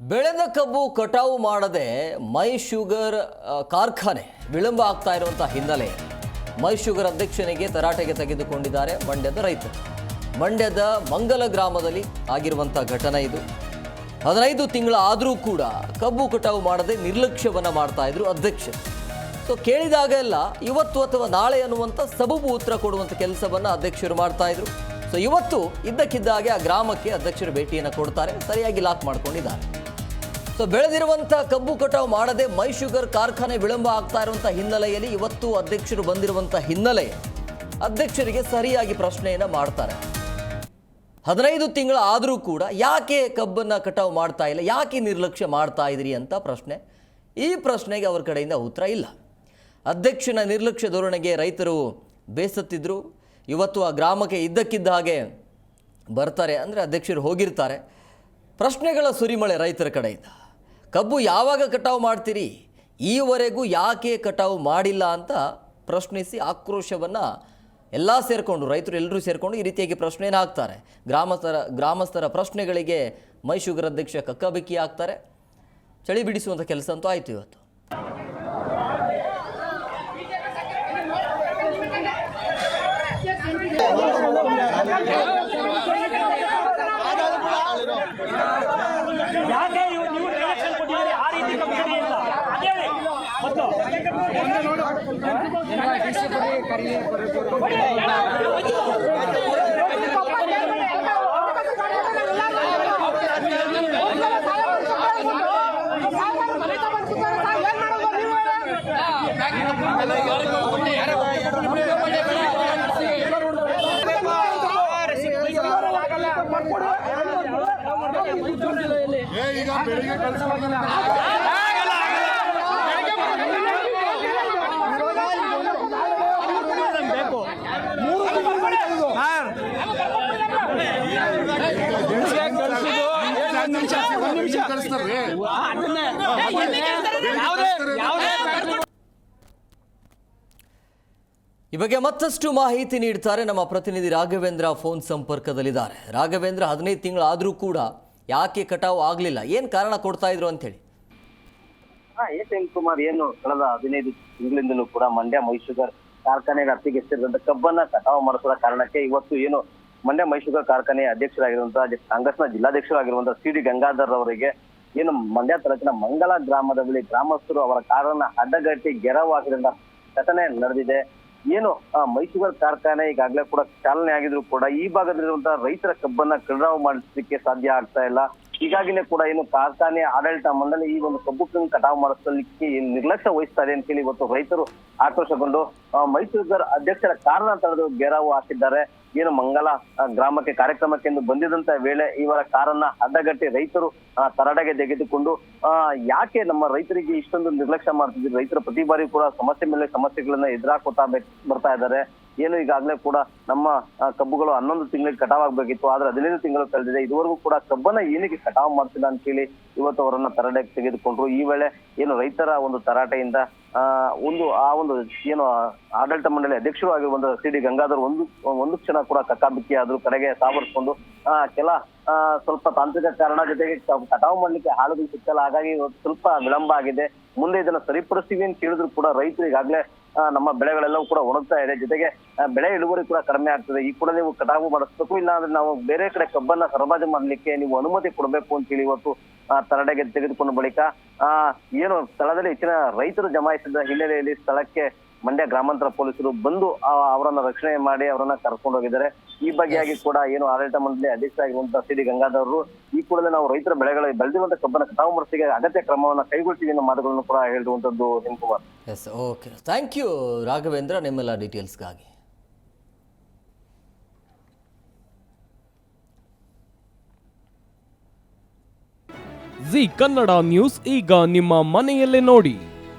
ಬೆಳೆದ ಕಬ್ಬು ಕಟಾವು ಮಾಡದೆ ಮೈ ಶುಗರ್ ಕಾರ್ಖಾನೆ ವಿಳಂಬ ಆಗ್ತಾ ಇರುವಂಥ ಹಿನ್ನೆಲೆ ಮೈ ಶುಗರ್ ಅಧ್ಯಕ್ಷನಿಗೆ ತರಾಟೆಗೆ ತೆಗೆದುಕೊಂಡಿದ್ದಾರೆ ಮಂಡ್ಯದ ರೈತರು. ಮಂಡ್ಯದ ಮಂಗಲ ಗ್ರಾಮದಲ್ಲಿ ಆಗಿರುವಂಥ ಘಟನೆ ಇದು. ಹದಿನೈದು ತಿಂಗಳ ಆದರೂ ಕೂಡ ಕಬ್ಬು ಕಟಾವು ಮಾಡದೆ ನಿರ್ಲಕ್ಷ್ಯವನ್ನು ಮಾಡ್ತಾ ಇದ್ರು ಅಧ್ಯಕ್ಷರು. ಸೊ ಕೇಳಿದಾಗೆಲ್ಲ ಇವತ್ತು ಅಥವಾ ನಾಳೆ ಅನ್ನುವಂಥ ಸಬಬು ಉತ್ತರ ಕೊಡುವಂಥ ಕೆಲಸವನ್ನು ಅಧ್ಯಕ್ಷರು ಮಾಡ್ತಾ ಇದ್ರು. ಸೊ ಇವತ್ತು ಇದ್ದಕ್ಕಿದ್ದಾಗೆ ಆ ಗ್ರಾಮಕ್ಕೆ ಅಧ್ಯಕ್ಷರು ಭೇಟಿಯನ್ನು ಕೊಡ್ತಾರೆ. ಸರಿಯಾಗಿ ಲಾಕ್ ಮಾಡ್ಕೊಂಡಿದ್ದಾರೆ. ಸೊ ಬೆಳೆದಿರುವಂಥ ಕಬ್ಬು ಕಟಾವು ಮಾಡದೆ ಮೈ ಶುಗರ್ ಕಾರ್ಖಾನೆ ವಿಳಂಬ ಆಗ್ತಾ ಇರುವಂಥ ಹಿನ್ನೆಲೆಯಲ್ಲಿ ಇವತ್ತು ಅಧ್ಯಕ್ಷರು ಬಂದಿರುವಂಥ ಹಿನ್ನೆಲೆ ಅಧ್ಯಕ್ಷರಿಗೆ ಸರಿಯಾಗಿ ಪ್ರಶ್ನೆಯನ್ನು ಮಾಡ್ತಾರೆ. ಹದಿನೈದು ತಿಂಗಳ ಆದರೂ ಕೂಡ ಯಾಕೆ ಕಬ್ಬನ್ನು ಕಟಾವು ಮಾಡ್ತಾ ಇಲ್ಲ, ಯಾಕೆ ನಿರ್ಲಕ್ಷ್ಯ ಮಾಡ್ತಾ ಇದ್ರಿ ಅಂತ ಪ್ರಶ್ನೆ. ಈ ಪ್ರಶ್ನೆಗೆ ಅವ್ರ ಕಡೆಯಿಂದ ಉತ್ತರ ಇಲ್ಲ. ಅಧ್ಯಕ್ಷನ ನಿರ್ಲಕ್ಷ್ಯ ಧೋರಣೆಗೆ ರೈತರು ಬೇಸತ್ತಿದ್ರು. ಇವತ್ತು ಆ ಗ್ರಾಮಕ್ಕೆ ಇದ್ದಕ್ಕಿದ್ದ ಹಾಗೆ ಬರ್ತಾರೆ, ಅಂದರೆ ಅಧ್ಯಕ್ಷರು ಹೋಗಿರ್ತಾರೆ. ಪ್ರಶ್ನೆಗಳ ಸುರಿಮಳೆ ರೈತರ ಕಡೆಯಿಂದ. ಕಬ್ಬು ಯಾವಾಗ ಕಟಾವು ಮಾಡ್ತೀರಿ? ಈವರೆಗೂ ಯಾಕೆ ಕಟಾವು ಮಾಡಿಲ್ಲ ಅಂತ ಪ್ರಶ್ನಿಸಿ ಆಕ್ರೋಶವನ್ನು ಎಲ್ಲ ಸೇರಿಕೊಂಡು, ರೈತರು ಎಲ್ಲರೂ ಸೇರಿಕೊಂಡು ಈ ರೀತಿಯಾಗಿ ಪ್ರಶ್ನೆಯನ್ನು ಹಾಕ್ತಾರೆ. ಗ್ರಾಮಸ್ಥರ ಗ್ರಾಮಸ್ಥರ ಪ್ರಶ್ನೆಗಳಿಗೆ ಮೈ ಶುಗರ್ ಅಧ್ಯಕ್ಷ ಕಕ್ಕಬಿಕ್ಕಿ ಹಾಕ್ತಾರೆ. ಚಳಿ ಬಿಡಿಸುವಂಥ ಕೆಲಸ ಅಂತೂ ಆಯಿತು ಇವತ್ತು. ಈಗ ಬೆಳಿಗ್ಗೆ ಕಳಿಸ್ಕೊಡ್ತೀನಿ. ಕಳಿಸ್ತಾರ್ರಿ ಈ ಬಗ್ಗೆ ಮತ್ತಷ್ಟು ಮಾಹಿತಿ ನೀಡ್ತಾರೆ ನಮ್ಮ ಪ್ರತಿನಿಧಿ ರಾಘವೇಂದ್ರ ಫೋನ್ ಸಂಪರ್ಕದಲ್ಲಿದ್ದಾರೆ. ರಾಘವೇಂದ್ರ ಹದಿನೈದು ತಿಂಗಳಾದರೂ ಕೂಡ ಯಾಕೆ ಕಟಾವು ಆಗ್ಲಿಲ್ಲ? ಏನು ಕಾರಣ ಕೊಡ್ತಾ ಇದ್ರು ಅಂತೇಳಿ ಆ ಎಸ್ ಎಂ ಕುಮಾರ್ ಏನು ಕಳೆದ ಹದಿನೈದು ತಿಂಗಳಿಂದಲೂ ಕೂಡ ಮಂಡ್ಯ ಮೈಸೂಗರ್ ಕಾರ್ಖಾನೆ ಅತ್ತಿಗೆ ಸೇರಿದಂತ ಕಬ್ಬನ್ನ ಕಟಾವು ಮಾಡಿಸದ ಕಾರಣಕ್ಕೆ ಇವತ್ತು ಏನು ಮಂಡ್ಯ ಮೈಸೂಗರ್ ಕಾರ್ಖಾನೆ ಅಧ್ಯಕ್ಷರಾಗಿರುವಂತಹ ಕಾಂಗ್ರೆಸ್ನ ಜಿಲ್ಲಾಧ್ಯಕ್ಷರಾಗಿರುವಂತಹ ಸಿ ಡಿ ಗಂಗಾಧರ್ ಅವರಿಗೆ ಏನು ಮಂಡ್ಯ ತಾಲೂಕಿನ ಮಂಗಲ ಗ್ರಾಮದ ಬಳಿ ಗ್ರಾಮಸ್ಥರು ಅವರ ಕಾರನ್ನ ಅಡ್ಡಗಟ್ಟಿ ಗೆರವು ಹಾಕಿದಂತ ಘಟನೆ ನಡೆದಿದೆ. ಏನು ಆ, ಮೈಸೂಗರ್ ಕಾರ್ಖಾನೆ ಈಗಾಗಲೇ ಕೂಡ ಚಾಲನೆ ಆಗಿದ್ರು ಕೂಡ ಈ ಭಾಗದಲ್ಲಿರುವಂತಹ ರೈತರ ಕಬ್ಬನ್ನ ಕಟಾವು ಮಾಡಿಸಲಿಕ್ಕೆ ಸಾಧ್ಯ ಆಗ್ತಾ ಇಲ್ಲ. ಹೀಗಾಗಿನೇ ಕೂಡ ಏನು ಕಾರ್ಖಾನೆ ಆಡಳಿತ ಮಂಡಳಿ ಈ ಒಂದು ಕಬ್ಬು ಕಟಾವು ಮಾಡಿಸಲಿಕ್ಕೆ ನಿರ್ಲಕ್ಷ್ಯ ವಹಿಸ್ತಾರೆ ಇದೆ ಅಂತೇಳಿ ಇವತ್ತು ರೈತರು ಆಕ್ರೋಶಗೊಂಡು ಮೈಸೂರು ಅಧ್ಯಕ್ಷರ ಕಾರಣ ತಡೆದು ಗೆರಾವು ಹಾಕಿದ್ದಾರೆ. ಏನು ಮಂಗಲ ಗ್ರಾಮಕ್ಕೆ ಕಾರ್ಯಕ್ರಮಕ್ಕೆ ಬಂದಿದಂತ ವೇಳೆ ಇವರ ಕಾರನ್ನ ಅಡ್ಡಗಟ್ಟಿ ರೈತರು ತರಾಟೆಗೆ ತೆಗೆದುಕೊಂಡು ಯಾಕೆ ನಮ್ಮ ರೈತರಿಗೆ ಇಷ್ಟೊಂದು ನಿರ್ಲಕ್ಷ್ಯ ಮಾಡ್ತಿದ್ರು ರೈತರು ಪ್ರತಿ ಬಾರಿ ಕೂಡ ಸಮಸ್ಯೆ ಮೇಲೆ ಸಮಸ್ಯೆಗಳನ್ನ ಎದುರಾಕೋತಾ ಬರ್ತಾ ಇದ್ದಾರೆ. ಏನು ಈಗಾಗಲೇ ಕೂಡ ನಮ್ಮ ಕಬ್ಬುಗಳು ಹನ್ನೊಂದು ತಿಂಗಳಿಗೆ ಕಟಾವ್ ಆಗ್ಬೇಕಿತ್ತು ಆದ್ರೆ ಹದಿನೈದು ತಿಂಗಳು ಕಳೆದಿದೆ. ಇದುವರೆಗೂ ಕೂಡ ಕಬ್ಬನ್ನ ಏನಕ್ಕೆ ಕಟಾವ್ ಮಾಡ್ತಿಲ್ಲ ಅಂತ ಹೇಳಿ ಇವತ್ತು ಅವರನ್ನ ತರಾಟೆಗೆ ತೆಗೆದುಕೊಂಡ್ರು. ಈ ವೇಳೆ ಏನು ರೈತರ ಒಂದು ತರಾಟೆಯಿಂದ, ಆ, ಒಂದು ಆ ಒಂದು ಏನು ಆಡಳಿತ ಮಂಡಳಿ ಅಧ್ಯಕ್ಷರು ಆಗಿರುವಂತಹ ಸಿ ಡಿ ಗಂಗಾಧರ್ ಒಂದು ಒಂದು ಕ್ಷಣ ಕೂಡ ಕಕ್ಕಾಬಿಕ್ಕಿ ಆದ್ರು ಕಡೆಗೆ ಸಾವರ್ಸ್ಕೊಂಡು, ಆ, ಕೆಲ ಸ್ವಲ್ಪ ತಾಂತ್ರಿಕ ಕಾರಣ ಜೊತೆಗೆ ಕಟಾವು ಮಾಡ್ಲಿಕ್ಕೆ ಹಾಳುಗಳು ಸಿಕ್ಕಲ್ಲ ಹಾಗಾಗಿ ಸ್ವಲ್ಪ ವಿಳಂಬ ಆಗಿದೆ. ಮುಂದೆ ಇದನ್ನ ಸರಿಪಡಿಸ್ತೀವಿ ಅಂತ ಹೇಳಿದ್ರು ಕೂಡ ರೈತರು ಈಗಾಗಲೇ ನಮ್ಮ ಬೆಳೆಗಳೆಲ್ಲವೂ ಕೂಡ ಒಣಗ್ತಾ ಇದೆ. ಜೊತೆಗೆ ಬೆಳೆ ಇಳುವರಿ ಕೂಡ ಕಡಿಮೆ ಆಗ್ತದೆ. ಈ ಕೂಡ ನೀವು ಕಟಾವು ಮಾಡಿಸ್ಬೇಕು ಇಲ್ಲ ಅಂದ್ರೆ ನಾವು ಬೇರೆ ಕಡೆ ಕಬ್ಬನ್ನ ಸರಬರಾಜು ಮಾಡಲಿಕ್ಕೆ ನೀವು ಅನುಮತಿ ಕೊಡಬೇಕು ಅಂತ ಹೇಳಿ ಇವತ್ತು ತರಡೆಗೆ ತೆಗೆದುಕೊಂಡ ಬಳಿಕ ಏನು ಸ್ಥಳದಲ್ಲಿ ಹೆಚ್ಚಿನ ರೈತರು ಜಮಾಯಿಸಿದ ಹಿನ್ನೆಲೆಯಲ್ಲಿ ಸ್ಥಳಕ್ಕೆ ಮಂಡ್ಯ ಗ್ರಾಮಾಂತರ ಪೊಲೀಸರು ಬಂದು ಅವರನ್ನ ರಕ್ಷಣೆ ಮಾಡಿ ಅವರನ್ನ ಕರ್ಕೊಂಡು ಹೋಗಿದ್ದಾರೆ. ಈ ಬಗ್ಗೆಯಾಗಿ ಕೂಡ ಏನು ಆಡಳಿತ ಮಂಡಳಿ ಅಧ್ಯಕ್ಷರಾಗಿರುವಂತಹ ಸಿ ಡಿ ಗಂಗಾಧರರು ಈ ಕೂಡಲೇ ನಾವು ರೈತರ ಬೆಳೆಗಳ ಬೆಳೆದಿರುವಂತಹ ಕಬ್ಬನ ಕಟಾವು ಮರಸಿಗೆ ಅಗತ್ಯ ಕ್ರಮವನ್ನು ಕೈಗೊಳ್ತೀವಿ ಅನ್ನೋ ಮಾತುಗಳನ್ನು ಕೂಡ ಹೇಳಿರುವಂತದ್ದು Kumar yes okay thank you Raghavendra ನಿಮ್ಮೆಲ್ಲ ಡೀಟೇಲ್ಸ್ಗಾಗಿ ಜಿ ಕನ್ನಡ ನ್ಯೂಸ್ ಈಗ ನಿಮ್ಮ ಮನೆಯಲ್ಲೇ ನೋಡಿ.